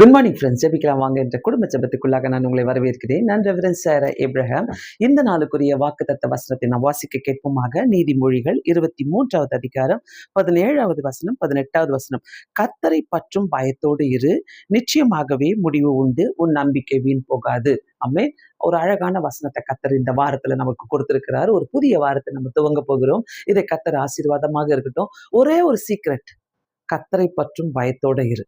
Good morning friends ஜெபிக்கலாம் வாங்க என்ற குடும்ப ஜெபத்துக்குள்ளாக நான் உங்களை வரவேற்கிறேன். நான் ரெவரன் சார எப்ரஹாம் இந்த நாளுக்குரிய வாக்குத்தத்த வசனத்தை நான் வாசிக்க கேட்போமாக. நீதிமொழிகள் இருபத்தி மூன்றாவது அதிகாரம் பதினேழாவது வசனம் பதினெட்டாவது வசனம். கத்தரை பற்றும் பயத்தோடு இரு. நிச்சயமாகவே முடிவு உண்டு. உன் நம்பிக்கை வீண் போகாது. அம்மே ஒரு அழகான வசனத்தை கத்தர் இந்த வாரத்துல நமக்கு கொடுத்திருக்கிறார். ஒரு புதிய வாரத்தை நம்ம துவங்க போகிறோம். இதை கத்தர் ஆசீர்வாதமாக இருக்கட்டும். ஒரே ஒரு சீக்ரெட் கத்தரை பற்றும் பயத்தோட இரு.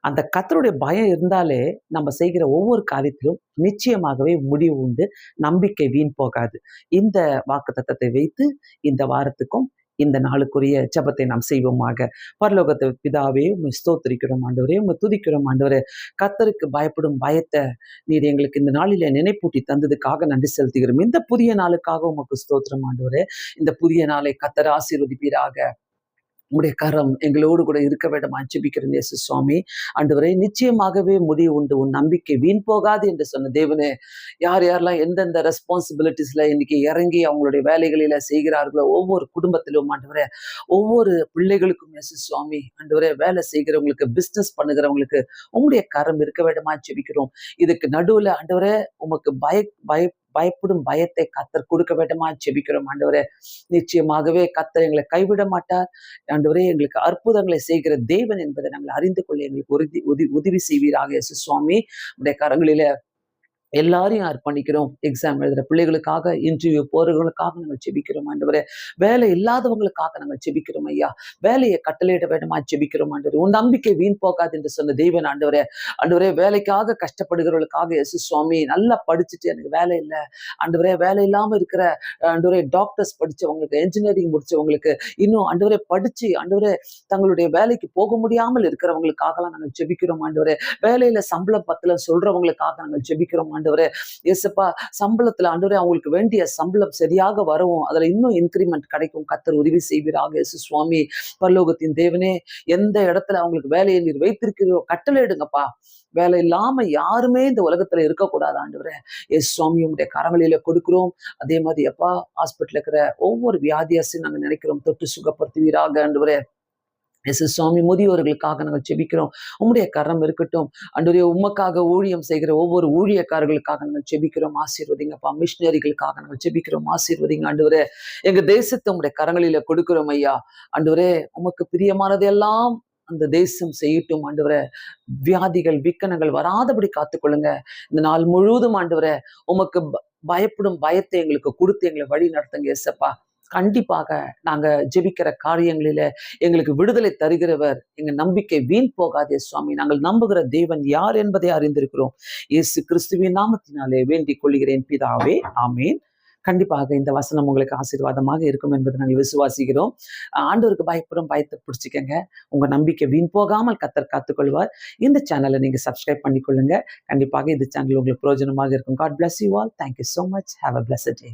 அந்த கத்தருடைய பயம் இருந்தாலே நம்ம செய்கிற ஒவ்வொரு காரியத்திலும் நிச்சயமாகவே முடிவு உண்டு நம்பிக்கை வீண் போகாது. இந்த வாக்கு தத்தத்தை வைத்து இந்த வாரத்துக்கும் இந்த நாளுக்குரிய ஜபத்தை நாம் செய்வோமாக. பரலோகத்தை பிதாவே உண்மை ஸ்தோத்திரிக்கிறோம் ஆண்டவரே உங்க துதிக்கிறோம் ஆண்டவரே. கத்தருக்கு பயப்படும் பயத்தை நீர் எங்களுக்கு இந்த நாளில நினைப்பூட்டி தந்ததுக்காக நன்றி செலுத்துகிறோம். இந்த புதிய நாளுக்காக உமக்கு ஸ்தோத்திரம் ஆண்டவரே. இந்த புதிய நாளை கத்தர் ஆசீர்வதிப்பீராக. உங்களுடைய கரம் எங்களோடு கூட இருக்க வேண்டும். அஞ்சபிக்கிறேன் இயேசு சுவாமி. ஆண்டவரே நிச்சயமாகவே முடிவு உண்டு. உன் நம்பிக்கை வீண் போகாது என்று சொன்ன தேவனே யார் யாரெல்லாம் எந்தெந்த ரெஸ்பான்சிபிலிட்டிஸ்ல இன்னைக்கு இறங்கி அவங்களுடைய வேலைகளில செய்கிறார்களோ ஒவ்வொரு குடும்பத்திலும் ஆண்டவரே ஒவ்வொரு பிள்ளைகளுக்கும் இயேசு சுவாமி ஆண்டவரே வேலை செய்கிறவங்களுக்கு பிஸ்னஸ் பண்ணுகிறவங்களுக்கு உங்களுடைய கரம் இருக்க வேண்டுமா. ஜெபிக்கிறோம் இதுக்கு நடுவில் ஆண்டவரே உமக்கு பய பய பயப்படும் பயத்தை கத்தர் கொடுக்க வேண்டுமா? ஜெபிக்கிறோம். ஆண்டவரே நிச்சயமாகவே கத்தர் எங்களை கைவிட மாட்டார். ஆண்டவரே எங்களுக்கு அற்புதங்களை செய்கிற தேவன் என்பதை நாங்கள் அறிந்து கொள்ள எங்களுக்கு உறுதி உதவி உதவி செய்வீராக. சுவாமி உடைய கரங்களில எல்லாரையும் அர்ப்பணிக்கிறோம் எக்ஸாம் எழுதுற பிள்ளைகளுக்காக இன்டர்வியூ போறவங்களுக்காக நாங்கள் செபிக்கிறோம் ஆண்டவரே. வேலை இல்லாதவங்களுக்காக நாங்கள் செபிக்கிறோம் ஐயா. வேலையை கட்டளையிட வேண்டுமா? செபிக்கிறோம் ஆண்டவரே. உன் நம்பிக்கை வீண் போகாது என்று சொன்ன தெய்வன் ஆண்டவரே. ஆண்டவரே வேலைக்காக கஷ்டப்படுகிறவர்களுக்காக எஸ் சுவாமி நல்லா படிச்சுட்டு எனக்கு வேலை இல்லை. ஆண்டவரே வேலை இல்லாம இருக்கிற ஆண்டவரே டாக்டர்ஸ் படிச்சவங்களுக்கு என்ஜினியரிங் முடிச்சவங்களுக்கு இன்னும் ஆண்டவரே படிச்சு ஆண்டவரே தங்களுடைய வேலைக்கு போக முடியாமல் இருக்கிறவங்களுக்காகலாம் நாங்கள் செபிக்கிறோம் ஆண்டவரே. வேலையில சம்பளம் பத்துல சொல்றவங்களுக்காக நாங்கள் செபிக்கிறோம் ஆண்டவரே. எஸ்ப்பா சம்பளத்துல ஆண்டவரே அவங்களுக்கு வேண்டிய சம்பளம் சரியாக வரவும் அதுல இன்னும் இன்க்ரிமெண்ட் கிடைக்கும். கத்தர் உதவி செய்வீராக எஸ் சுவாமி. பரலோகத்தின் தேவனே எந்த இடத்துல அவங்களுக்கு வேலையை நீர் வைத்திருக்கிறோ கட்டளையிடுங்கப்பா வேலை இல்லாம யாருமே இந்த உலகத்துல இருக்கக்கூடாது ஆண்டவரே. எஸ் சுவாமி உங்களுடைய கரங்களில கொடுக்கிறோம். அதே மாதிரி எப்பா ஹாஸ்பிட்டல் இருக்கிற ஒவ்வொரு வியாதியாசையும் நாங்க நினைக்கிறோம் தொட்டு சுகப்படுத்துவீராக ஆண்டவரே. எஸ் சுவாமி முதியோர்களுக்காக நாங்கள் செபிக்கிறோம். உம்முடைய கரம் இருக்கட்டும். அன்றைய உமக்காக ஊழியம் செய்கிற ஒவ்வொரு ஊழியக்காரர்களுக்காக நாங்கள் செபிக்கிறோம். ஆசீர்வதிங்கப்பா. மிஷினரிகளுக்காக நாங்கள் செபிக்கிறோம். ஆசீர்வதிங்க ஆண்டவரே. எங்க தேசத்தை உங்களுடைய கரங்களில கொடுக்கிறோம் ஐயா. ஆண்டவரே உமக்கு பிரியமானதெல்லாம் அந்த தேசம் செய்யட்டும் ஆண்டவரே. வியாதிகள் விக்கனங்கள் வராதபடி காத்துக்கொள்ளுங்க. இந்த நாள் முழுவதும் ஆண்டவரே உமக்கு பயப்படும் பயத்தை எங்களுக்கு கொடுத்து எங்களை வழி நடத்துங்க எஸ்ஸப்பா கண்டிப்பாக நாங்க ஜெபிக்கிற காரியங்களில எங்களுக்கு விடுதலை தருகிறவர். எங்க நம்பிக்கை வீண் போகாதே சுவாமி. நாங்கள் நம்புகிற தேவன் யார் என்பதை அறிந்திருக்கிறோம். இயேசு கிறிஸ்துவின் நாமத்தினாலே வேண்டிக் கொள்கிறேன். பிதாவே ஆமேன். கண்டிப்பாக இந்த வசனம் உங்களுக்கு ஆசீர்வாதமாக இருக்கும் என்பதை நாங்கள் விசுவாசிக்கிறோம். ஆண்டோருக்கு பயப்படும் பயத்தை பிடிச்சிக்கங்க. உங்க நம்பிக்கை வீண் போகாமல் கத்தர் காத்துக்கொள்வார். இந்த சேனலை நீங்கள் சப்ஸ்கிரைப் பண்ணிக்கொள்ளுங்க. கண்டிப்பாக இந்த சேனல் உங்களுக்கு பிரயோஜனமாக இருக்கும். God bless you all thank you so much have a bless day